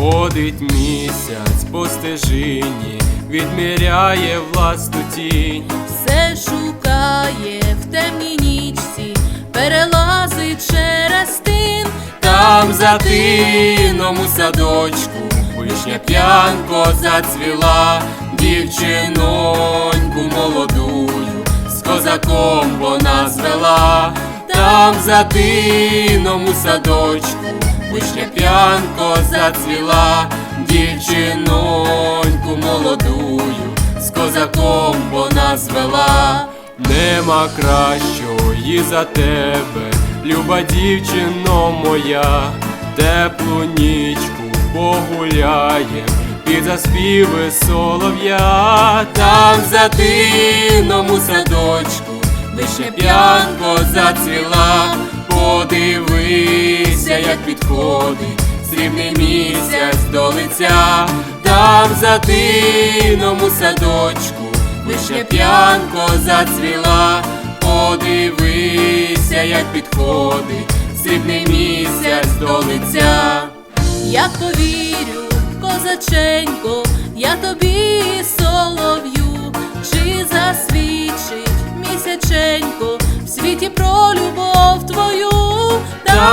Ходить місяць по стежині, відміряє власну тінь. все шукає в темній нічці, перелазить через тин, Там за тином у садочку вишня п'янко зацвіла, дівчиноньку молодую, з козаком вона звела, там за тином у садочку вишня п'янко зацвіла, дівчиноньку молодую, з козаком вона звела. Нема кращої за тебе, люба дівчино моя, теплу нічку погуляєм під заспіви солов'я, там за тином у садочку, вишня п'янко зацвіла, подивися, як підходить срібний місяць до лиця, там за тином у садочку, вишня п'янко зацвіла, подивися, як підходить срібний місяць до лиця. я повірю, козаченько, я тобі солов'ю, чи засвідчить місяченько в світі про любов твою,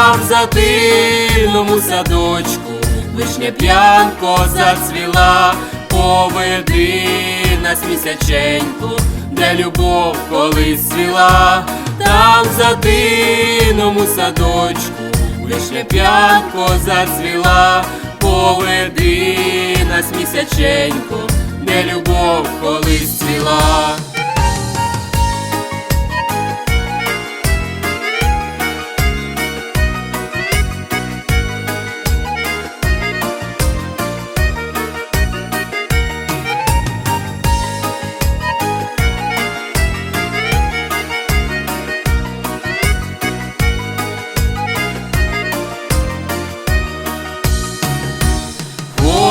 Там за тином садочку. Вишня п'янко зацвіла, поведи нас місяченько, де любов колись цвіла, там за тином садочку вишня п'янко зацвіла, поведи нас місяченько,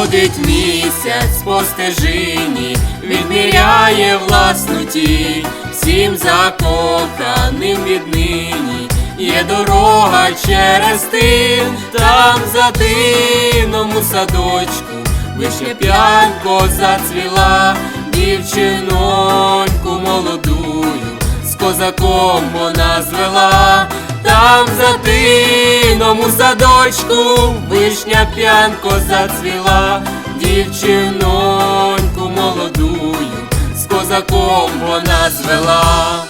Ходить місяць по стежині, відміряє власну тінь, всім закоханим віднині. Є дорога через тин, там за тином у садочку, вишня п'янко зацвіла, дівчиноньку молодую, з козаком вона звела, там за тином у садочку. Вишня п'янко зацвіла, дівчиноньку молодую, з козаком вона звела.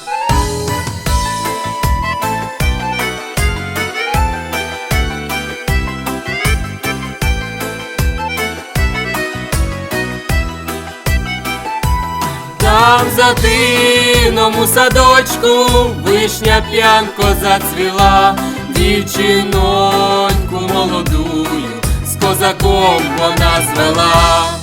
Там за тином у садочку вишня п'янко зацвіла, дівчиноньку молодую, з козаком вона звела.